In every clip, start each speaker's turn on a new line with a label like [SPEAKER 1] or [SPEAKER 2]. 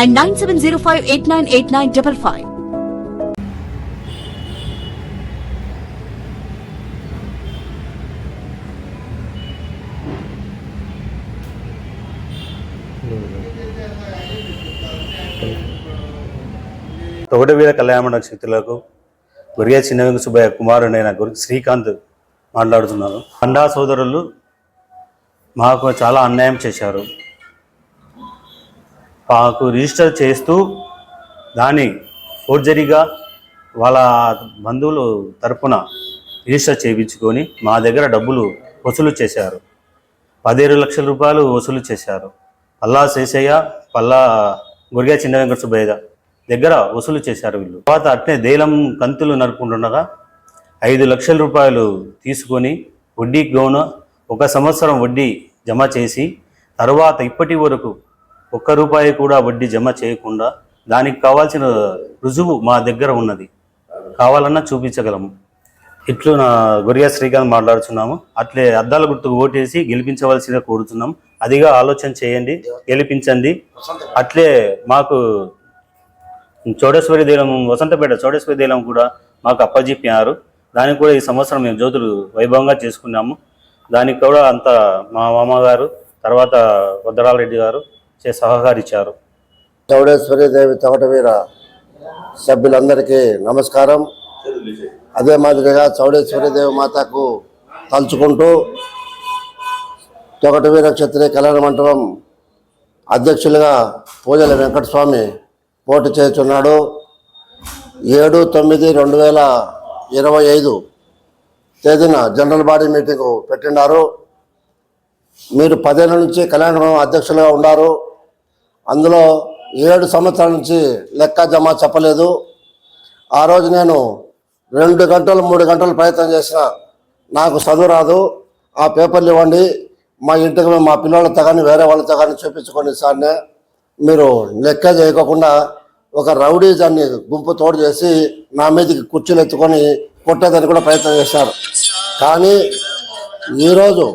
[SPEAKER 1] and nine seven zero five eight nine eight nine double five
[SPEAKER 2] Togataveera కళ్యాణ శక్తులకు గురిగా చిన్న వెంక సుబ్బయ్య కుమారుడైన గురి శ్రీకాంత్ మాట్లాడుతున్నాను అండా సోదరులు మాకు చాలా అన్యాయం చేశారు. మాకు రిజిస్టర్ చేస్తూ దాన్ని ఫోర్జరీగా వాళ్ళ బంధువులు తరపున రిజిస్టర్ చేయించుకొని మా దగ్గర డబ్బులు వసూలు చేశారు. పదిహేడు లక్షల రూపాయలు వసూలు చేశారు. పల్లా శేషయ్య పల్లా గురిగా చిన్న వెంకట సుబ్బయ్య దగ్గర వసూలు చేశారు వీళ్ళు. తర్వాత అట్నే దేలం కంతులు నడుపుకుంటుండగా ఐదు లక్షల రూపాయలు తీసుకొని వడ్డీ గౌన ఒక సంవత్సరం వడ్డీ జమ చేసి తర్వాత ఇప్పటి వరకు ఒక్క రూపాయి కూడా వడ్డీ జమ చేయకుండా దానికి కావాల్సిన రుజువు మా దగ్గర ఉన్నది. కావాలన్నా చూపించగలము. ఇట్లు నా గొరియా శ్రీకాంత్ మాట్లాడుతున్నాము అట్లే అద్దాల గుర్తుకు ఓటేసి గెలిపించవలసిన కోరుతున్నాం. అదిగా ఆలోచన చేయండి గెలిపించండి. అట్లే మాకు చౌడేశ్వరి దేలం వసంతపేట చౌడేశ్వరి దేలం కూడా మాకు అప్పజెప్పినారు దానికి కూడా ఈ సంవత్సరం మేము జ్యోతులు వైభవంగా చేసుకున్నాము. దానికి కూడా అంత మా మామగారు తర్వాత వద్దరాలరెడ్డి గారు సహకరించారు.
[SPEAKER 3] చౌడేశ్వరి దేవి తోటవీర సభ్యులందరికీ నమస్కారం. అదే మాదిరిగా చౌడేశ్వరి దేవి మాతకు తలుచుకుంటూ తొగటవీర క్షత్రియ కళ్యాణ మండపం అధ్యక్షులుగా పూజల వెంకటస్వామి పోటీ చేస్తున్నాడు. ఏడు తొమ్మిది రెండు వేల ఇరవై ఐదు తేదీన జనరల్ బాడీ మీటింగ్ పెట్టినారు మీరు పదేళ్ళ నుంచి కళ్యాణ అధ్యక్షులుగా ఉన్నారు అందులో ఏడు సంవత్సరాల నుంచి లెక్క జమ చెప్పలేదు. ఆ రోజు నేను రెండు గంటలు మూడు గంటలు ప్రయత్నం చేసిన నాకు చదువు రాదు. ఆ పేపర్లు ఇవ్వండి. మా ఇంటికి మేము మా పిల్లలతో కానీ వేరే వాళ్ళతో కానీ చూపించుకోండి సార్నే. మీరు లెక్క చేయకోకుండా ఒక రౌడీ దాన్ని గుంపు తోడు చేసి నా మీదకి కుర్చీలు ఎత్తుకొని కొట్టేదని కూడా ప్రయత్నం చేశారు. కానీ ఈరోజు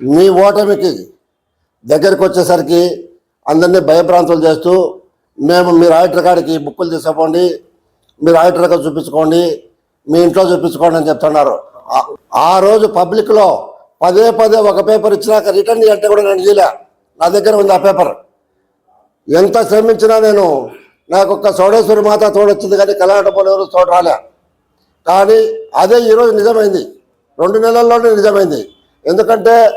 [SPEAKER 3] మీ ఓటమికి దగ్గరికి వచ్చేసరికి అందరినీ భయభ్రాంతులు చేస్తూ మేము మీరు ఆడిటర్ కాడికి బుక్కులు తీసుకుపోండి మీరు ఆడిటర్ కాడ చూపించుకోండి మీ ఇంట్లో చూపించుకోండి అని చెప్తున్నారు. ఆ- రోజు పబ్లిక్లో పదే పదే ఒక పేపర్ ఇచ్చినాక రిటర్న్ అంటే కూడా నేను చేయలే. నా దగ్గర ఉంది ఆ పేపర్. ఎంత శ్రమించినా నేను నాకు ఒక్క సోడేశ్వరి మాత తోడొచ్చింది కానీ కళ్యాణ ఎవరు తోడు రాలే. కానీ అదే ఈరోజు నిజమైంది. రెండు నెలల్లోనే నిజమైంది. ఎందుకంటే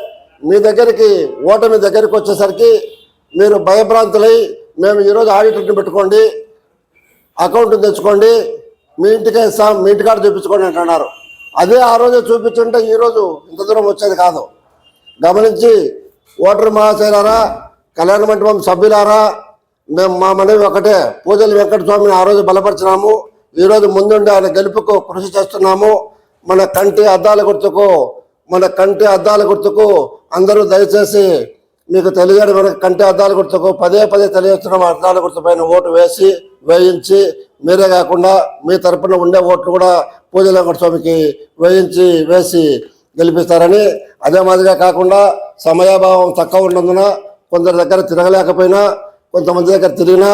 [SPEAKER 3] మీ దగ్గరికి ఓటమి దగ్గరికి వచ్చేసరికి మీరు భయభ్రాంతులై మేము ఈరోజు ఆడిటర్ని పెట్టుకోండి అకౌంట్ తెచ్చుకోండి మీ ఇంటికే ఇస్తాం మీ ఇంటికాడ చూపించుకోండి అంటున్నారు. అదే ఆ రోజే చూపించుంటే ఈరోజు ఇంత దూరం వచ్చేది కాదు. గమనించి ఓటర్ మహాశైలారా కళ్యాణ మండపం సభ్యులారా మేము మా మనవి ఒకటే పూజలు వెంకటస్వామిని ఆ రోజు బలపరిచినాము. ఈరోజు ముందుండి ఆయన గెలుపుకు కృషి చేస్తున్నాము. మన కంటి అద్దాల గుర్తుకు మన కంటి అద్దాల గుర్తుకు అందరూ దయచేసి మీకు తెలియని మన కంటి అద్దాల గుర్తుకు పదే పదే తెలియజేస్తున్నాం అద్దాల గుర్తు పైన ఓటు వేసి వేయించి మీరే కాకుండా మీ తరపున ఉండే ఓట్లు కూడా పూజల స్వామికి వేయించి వేసి గెలిపిస్తారని అదే మాదిరిగా కాకుండా సమయాభావం తక్కువ ఉన్నందున కొందరి దగ్గర తిరగలేకపోయినా కొంతమంది దగ్గర తిరిగినా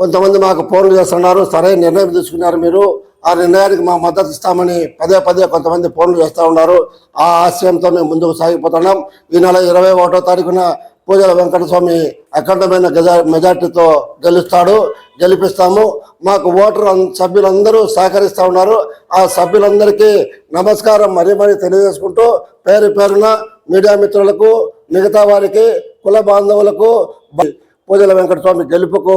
[SPEAKER 3] కొంతమంది మాకు ఫోన్లు చేస్తున్నారు సరైన నిర్ణయం తీసుకున్నారు మీరు ఆ నిర్ణయానికి మా మద్దతు ఇస్తామని పదే పదే కొంతమంది ఫోన్లు చేస్తూ ఉన్నారు. ఆ ఆశయంతో మేము ముందుకు సాగిపోతున్నాం. ఈ నెల ఇరవై ఒకటో తారీఖున పూజల వెంకటస్వామి అఖండమైన గజ మెజార్టీతో గెలుస్తాడు గెలిపిస్తాము. మాకు ఓటర్ సభ్యులందరూ సహకరిస్తూ ఉన్నారు. ఆ సభ్యులందరికీ నమస్కారం మరీ మరీ తెలియజేసుకుంటూ పేరు పేరున మీడియా మిత్రులకు మిగతా వారికి కుల బాంధవులకు పూజల వెంకటస్వామి గెలుపుకు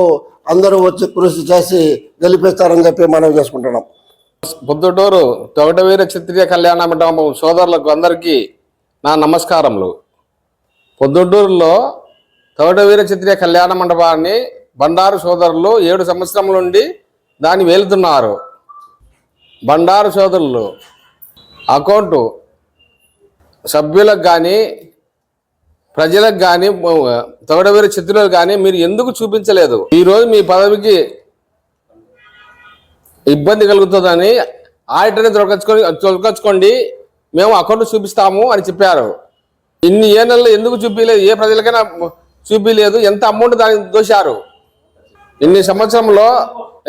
[SPEAKER 3] అందరూ వచ్చి కృషి చేసి గెలిపిస్తారని చెప్పి మనం చేసుకుంటున్నాం.
[SPEAKER 4] పొద్దుటూరు తొగటవీర క్షత్రియ కళ్యాణ మండపం సోదరులకు అందరికీ నా నమస్కారములు. పొద్దుటూరులో తౌటవీర క్షత్రియ కళ్యాణ మండపాన్ని బండారు సోదరులు ఏడు సంవత్సరముల నుండి దాన్ని వెళుతున్నారు బండారు సోదరులు అకౌంటు సభ్యులకు కానీ ప్రజలకు కానీ తొగడవేరు చిత్రులకు కానీ మీరు ఎందుకు చూపించలేదు? ఈరోజు మీ పదవికి ఇబ్బంది కలుగుతుందని ఆడిటర్ని దొరకచ్చుకొని దొరకచ్చుకోండి మేము అకౌంట్ చూపిస్తాము అని చెప్పారు. ఇన్ని ఏళ్ళల్లో ఎందుకు చూపించలేదు ఏ ప్రజలకైనా చూపించలేదు ఎంత అమౌంట్ దానికి దోశారు? ఇన్ని సంవత్సరంలో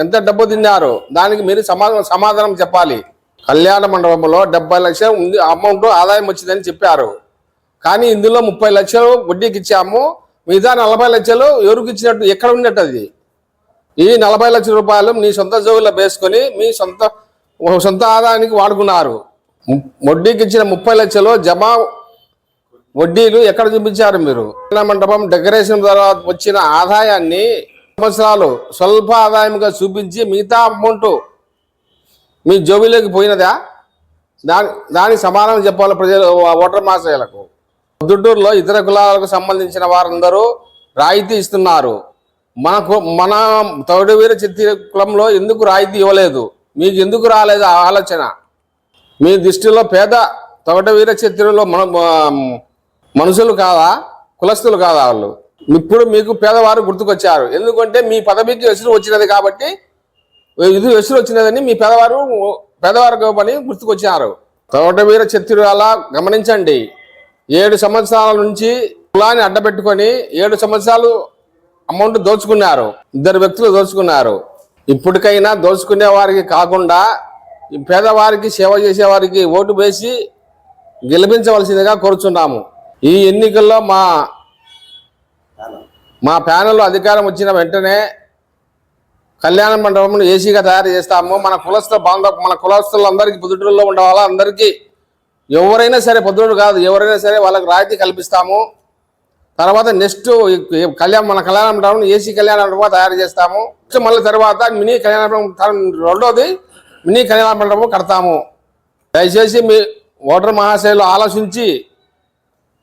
[SPEAKER 4] ఎంత డబ్బు తిన్నారు? దానికి మీరు సమాధానం సమాధానం చెప్పాలి. కళ్యాణ మండపంలో డెబ్బై లక్షలు ఉంది అమౌంట్ ఆదాయం వచ్చిందని చెప్పారు. కానీ ఇందులో ముప్పై లక్షలు వడ్డీకి ఇచ్చాము మిగతా నలభై లక్షలు ఎవరికి ఇచ్చినట్టు ఎక్కడ ఉన్నట్టు అది? ఈ నలభై లక్షల రూపాయలు మీ సొంత జోబులో వేసుకొని మీ సొంత సొంత ఆదాయానికి వాడుకున్నారు. వడ్డీకి ఇచ్చిన ముప్పై లక్షలు జమ వడ్డీలు ఎక్కడ చూపించారు మీరు? మండపం డెకరేషన్ ద్వారా వచ్చిన ఆదాయాన్ని సంవత్సరాలు స్వల్ప ఆదాయంగా చూపించి మిగతా అమౌంట్ మీ జోబీలోకి పోయినదా? దాని దానికి సమాధానం చెప్పాలి ప్రజలు ఓటర్ మాసాలకు పొద్దుటూరులో ఇతర కులాలకు సంబంధించిన వారందరూ రాయితీ ఇస్తున్నారు. మనకు మన తౌడవీర చిత్తి కులంలో ఎందుకు రాయితీ ఇవ్వలేదు? మీకు ఎందుకు రాలేదు ఆ ఆలోచన? మీ దృష్టిలో పేద తొగటవీర చిత్రులో మన మనుషులు కాదా? కులస్తులు కాదా వాళ్ళు? ఇప్పుడు మీకు పేదవారు గుర్తుకొచ్చారు. ఎందుకంటే మీ పదవికి వెసులు వచ్చినది కాబట్టి ఇది వెసురు వచ్చినదని మీ పేదవారు పేదవారు పని గుర్తుకొచ్చారు. తోటవీర చిత్రుల గమనించండి. ఏడు సంవత్సరాల నుంచి కులాన్ని అడ్డపెట్టుకొని ఏడు సంవత్సరాలు అమౌంట్ దోచుకున్నారు. ఇద్దరు వ్యక్తులు దోచుకున్నారు. ఇప్పటికైనా దోచుకునే వారికి కాకుండా ఈ పేదవారికి సేవ చేసేవారికి ఓటు వేసి గెలిపించవలసిందిగా కోరుచున్నాము. ఈ ఎన్నికల్లో మా మా ప్యానెల్లో అధికారం వచ్చిన వెంటనే కళ్యాణ మండపం ఏసీగా తయారు చేస్తాము. మన కులస్థ బాంధవ మన కులస్తులందరికీ పొద్దుటూరులో ఉండే వాళ్ళందరికీ ఎవరైనా సరే పొద్దుటూరు కాదు ఎవరైనా సరే వాళ్ళకి రాయితీ కల్పిస్తాము. తర్వాత నెక్స్ట్ కళ్యాణ మన కళ్యాణ మండపం ఏసీ కళ్యాణ మండపం తయారు చేస్తాము. నెక్స్ట్ మళ్ళీ తర్వాత మినీ కళ్యాణ మండపం రెండోది మినీ కళ్యాణ మండపం కడతాము. దయచేసి మీ ఓటర్ మహాశైలు ఆలోచించి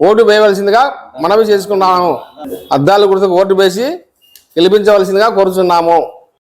[SPEAKER 4] ఓటు వేయవలసిందిగా మనవి చేసుకున్నాము. అద్దాల గుర్తుకు ఓటు వేసి గెలిపించవలసిందిగా కోరుచున్నాము.